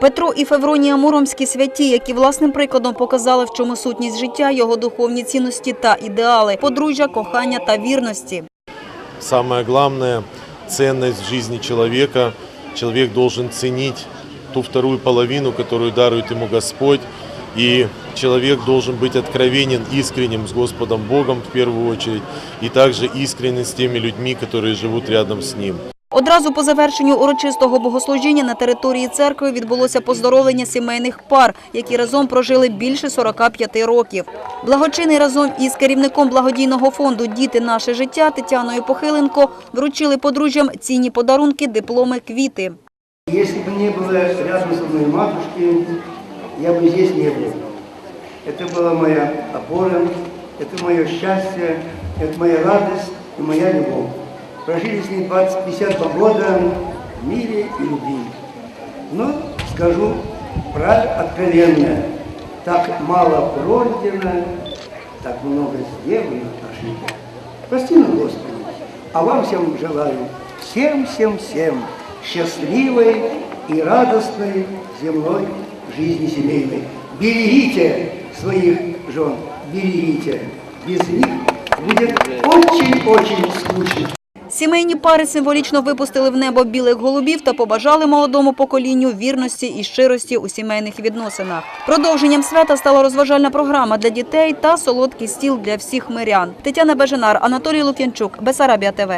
Петро і Февронія Муромські святі, які власним прикладом показали, в чому сутність життя, його духовні цінності та ідеали, подружжя, кохання та вірності. Самое главное – ценность в жизни человека. Человек должен ценить ту вторую половину, которую дарует ему Господь. И человек должен быть откровенен, искренним с Господом Богом в первую очередь, и также искренен с теми людьми, которые живут рядом с Ним. Одразу по завершенню урочистого богослужіння на території церкви відбулося поздоровлення сімейних пар, які разом прожили більше 45 років. Благочинний разом із керівником благодійного фонду Діти наше життя Тетяною Похиленко вручили подружжям цінні подарунки, дипломи, квіти. Если бы не было рядом со мной матушки, я бы здесь не был. Это была моя опора, это мое счастье, это моя радость и моя любовь. Прожили с ней 20, 52 года в мире и любви. Но скажу правда откровенно, так мало пройдено, так много сделано ошибок. Прости нас, Господи. А вам всем желаю, всем-всем-всем счастливой и радостной земной жизни семейной. Берегите своих жен, берегите. Без них будет очень-очень скучно. Сімейні пари символічно випустили в небо білих голубів та побажали молодому поколінню вірності і щирості у сімейних відносинах. Продовженням свята стала розважальна програма для дітей та солодкий стіл для всіх мирян. Тетяна Беженар, Анатолій Лук'янчук, Бесарабія ТВ.